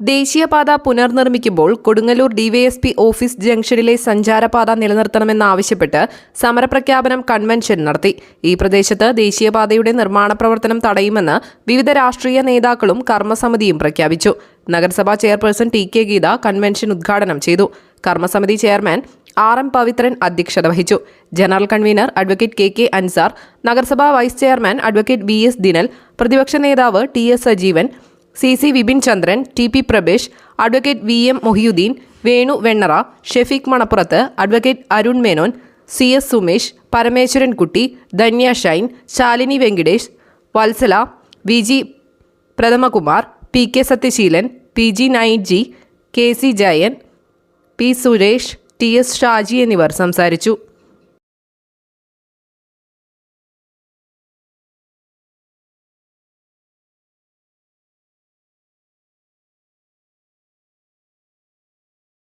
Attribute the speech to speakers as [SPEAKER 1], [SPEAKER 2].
[SPEAKER 1] ദേശീയപാത പുനർനിർമ്മിക്കുമ്പോൾ Kodungallur DYSP office ജംഗ്ഷനിലെ സഞ്ചാരപാത നിലനിർത്തണമെന്നാവശ്യപ്പെട്ട് സമരപ്രഖ്യാപനം convention നടത്തി. ഈ പ്രദേശത്ത് ദേശീയപാതയുടെ നിർമ്മാണ പ്രവർത്തനം തടയുമെന്ന് വിവിധ രാഷ്ട്രീയ നേതാക്കളും കർമ്മസമിതിയും പ്രഖ്യാപിച്ചു. നഗരസഭാ chairperson T K Geetha convention ഉദ്ഘാടനം ചെയ്തു. കർമ്മസമിതി ചെയർമാൻ ആർ എം പവിത്രൻ അധ്യക്ഷത വഹിച്ചു. General convener advocate K K Ansar നഗരസഭാ vice chairman advocate V S Dinal പ്രതിപക്ഷ നേതാവ് T S Sajeevan C C Vipin Chandran T P Prabesh advocate V M Mohiyuddin Venu Vennara Shefeeq Manappurath advocate Arun Menon C S Sumesh Parameswaran Kutty Dhanya Shine Shalini Venkitesh Valsala V G Prathamakumar P K Sathyaseelan P G Knight G K C Jayan P Suresh T S Shaji എന്നിവർ സംസാരിച്ചു.